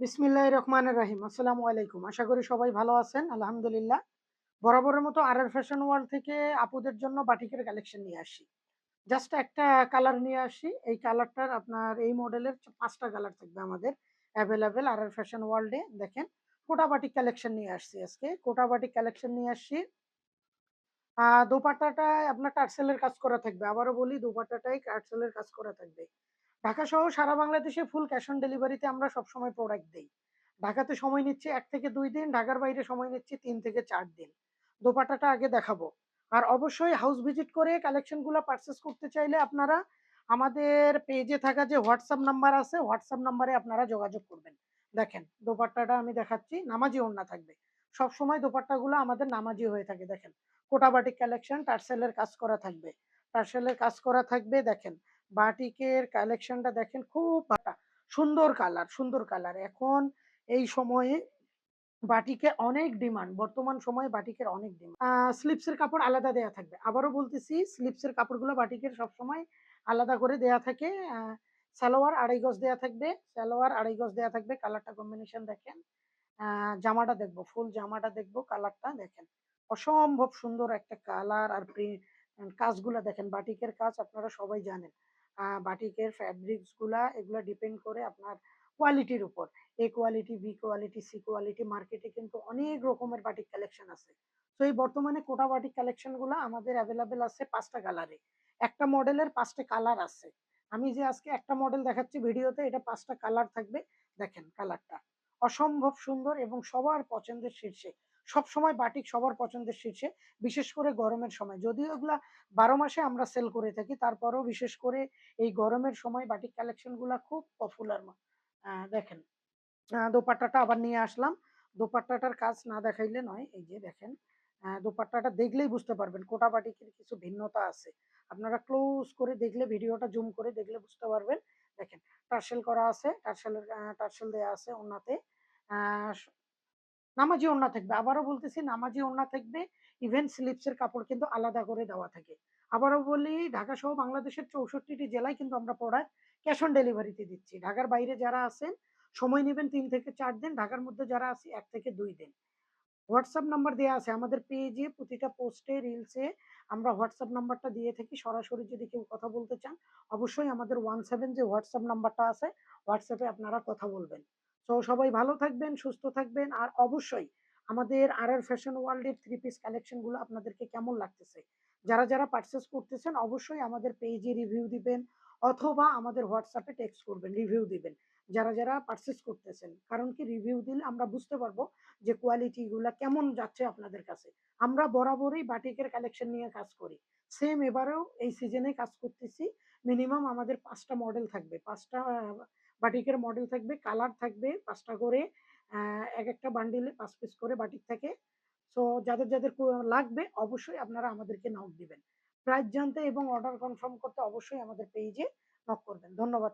বিসমিল্লাহ রহমানের রাহিম। আসসালামু আলাইকুম। আশা করি সবাই ভালো আছেন। আলহামদুলিল্লাহ। বরাবরের মতো আর আর ফ্যাশন ওয়ার্ল্ড থেকে আপুদের জন্য বাটিকের কালেকশন নিয়ে আসি। জাস্ট একটা কালার নিয়ে আসি। এই কালারটার আপনার এই মডেলের পাঁচটা কালার থাকবে আমাদের অ্যাভেলেবেল আর আর ফ্যাশন ওয়ার্ল্ডে দেখেন, কোটা বাটিক কালেকশন নিয়ে আসছি আজকে। কোটা বাটিক কালেকশন নিয়ে আসছি আহ দোপাট্টাটা আপনার টার্সেলের কাজ করা থাকবে। আবারও বলি দোপাট্টাটাই টার্সেলের কাজ করা থাকবে। ঢাকা সহ সারা বাংলাদেশে ফুল ক্যাশ অন ডেলিভারিতে আমরা সবসময় প্রোডাক্ট দিই। ঢাকাতে সময় নিচ্ছে এক থেকে দুই দিন, ঢাকার বাইরে সময় নিচ্ছে তিন থেকে চার দিন। দোপাট্টাটা আগে দেখাবো। আর অবশ্যই হাউস ভিজিট করে কালেকশনগুলো পারচেস করতে চাইলে আপনারা আমাদের পেজে থাকা যে হোয়াটসঅ্যাপ নাম্বার আছে হোয়াটসঅ্যাপ নাম্বারে আপনারা যোগাযোগ করবেন। দেখেন, দোপাট্টাটা আমি দেখাচ্ছি, নামাজি ওড়না থাকবে। সব সময় দোপাট্টাগুলো আমাদের নামাজি হয়ে থাকে, দেখেন। কোটাবাটিক কালেকশন টার্সেলের কাজ করা থাকবে। টার্সেলের কাজ করা থাকবে, দেখেন। বাটিকের কালেকশনটা দেখেন খুব সুন্দর কালার সুন্দর কালার এখন এই সময়ে বাটিকের অনেক ডিমান্ড বর্তমান সময়ে বাটিকের অনেক ডিমান্ড স্লিপসের কাপড় আলাদা দেয়া থাকবে। আবারও বলতেছি স্লিপসের কাপড়গুলো বাটিকের সবসময় আলাদা করে দেয়া থাকে। সালোয়ার আড়াই গজ দেয়া থাকবে, সালোয়ার আড়াই গজ দেয়া থাকবে। কালারটা কম্বিনেশন দেখেন। জামাটা দেখব ফুল জামাটা দেখব কালারটা দেখেন। অসম্ভব সুন্দর একটা কালার আর প্রিন্ট কাজগুলা দেখেন, বাটিকের কাজ আপনারা সবাই জানেন। বাটিকের ফ্যাব্রিক্সগুলা, এগুলা ডিপেন্ড করে আপনার কোয়ালিটির উপর। A quality B quality C quality মার্কেটে কিন্তু অনেক রকমের বাটিক কালেকশন আছে। তো এই বর্তমানে কোটা বাটিক কালেকশনগুলা আমাদের অ্যাভেলেবেল আছে পাঁচটা কালারে একটা মডেলের পাঁচটা কালার আছে। আমি যে আজকে একটা মডেল দেখাচ্ছি ভিডিওতে এটা পাঁচটা কালার থাকবে। দেখেন কালারটা অসম্ভব সুন্দর এবং সবার পছন্দের শীর্ষে। সব সময় বাটিক সবার পছন্দের শীর্ষে, বিশেষ করে গরমের সময়। যদিও এগুলা বারো মাসে আমরা সেল করে থাকি, তারপরেও বিশেষ করে এই গরমের সময় বাটিক কালেকশনগুলা খুব পপুলার দেখেন। দোপাট্টাটা আবার নিয়ে আসলাম। দোপাট্টাটার কাজ না দেখাইলে নয়, এই যে দেখেন। দোপাট্টাটা দেখলেই বুঝতে পারবেন কোটা বাটিকের কিছু ভিন্নতা আছে। আপনারা ক্লোজ করে দেখলে, ভিডিওটা জুম করে দেখলে বুঝতে পারবেন দেখেন, টার্সেল করা আছে, টার্সেলের টার্সেল দেয়া আছে ওনাতে নামাজি ওড়না থাকবে। আবারও বলতেছি, নামাজি ওড়না থাকবে ইভেন স্লিপসের কাপড় কিন্তু আলাদা করে দেওয়া থাকে। আবারও বলি ঢাকা সহ বাংলাদেশের চৌষট্টিটি জেলায় কিন্তু আমরা প্রোডাক্ট ক্যাশ অন ডেলিভারিতে দিচ্ছি। ঢাকার বাইরে যারা আছেন, সময় নেবেন তিন থেকে চার দিন, ঢাকার মধ্যে যারা আছে, এক থেকে দুই দিন। হোয়াটসঅ্যাপ নাম্বার দেওয়া আছে আমাদের পেজে প্রতিটা পোস্টে রিলসে আমরা হোয়াটসঅ্যাপ নাম্বারটা দিয়ে থাকি। সরাসরি যদি কেউ কথা বলতে চান, অবশ্যই আমাদের ওয়ান সেভেন যে হোয়াটসঅ্যাপ নাম্বারটা আছে হোয়াটসঅ্যাপে আপনারা কথা বলবেন। তো সবাই ভালো থাকবেন, সুস্থ থাকবেন, আর অবশ্যই আমাদের আর আর ফ্যাশন ওয়ার্ল্ডের থ্রি পিস কালেকশনগুলো আপনাদেরকে কেমন লাগতেছে? যারা যারা পারচেস করতেছেন, অবশ্যই আমাদের পেজে রিভিউ দিবেন অথবা আমাদের হোয়াটসঅ্যাপে টেক্সট করবেন রিভিউ দিবেন। যারা যারা পারচেস করতেছেন, কারণ কি রিভিউ দিলে আমরা বুঝতে পারব যে কোয়ালিটি গুলা কেমন যাচ্ছে আপনাদের কাছে। আমরা বরাবরই বাটিকের কালেকশন নিয়ে কাজ করি। সেম এবারেও এই সিজনে কাজ করতেছি। মিনিমাম আমাদের পাঁচটা মডেল থাকবে। পাঁচটা বাটিকের মডেল থাকবে কালার থাকবে পাঁচটা করে এক একটা বান্ডিলে পাঁচ পিস করে বাটিক থাকে। সো যাদের যাদের লাগবে অবশ্যই আপনারা আমাদেরকে নক দিবেন। প্রাইস জানতে এবং অর্ডার কনফার্ম করতে অবশ্যই আমাদের পেজে নক করবেন। ধন্যবাদ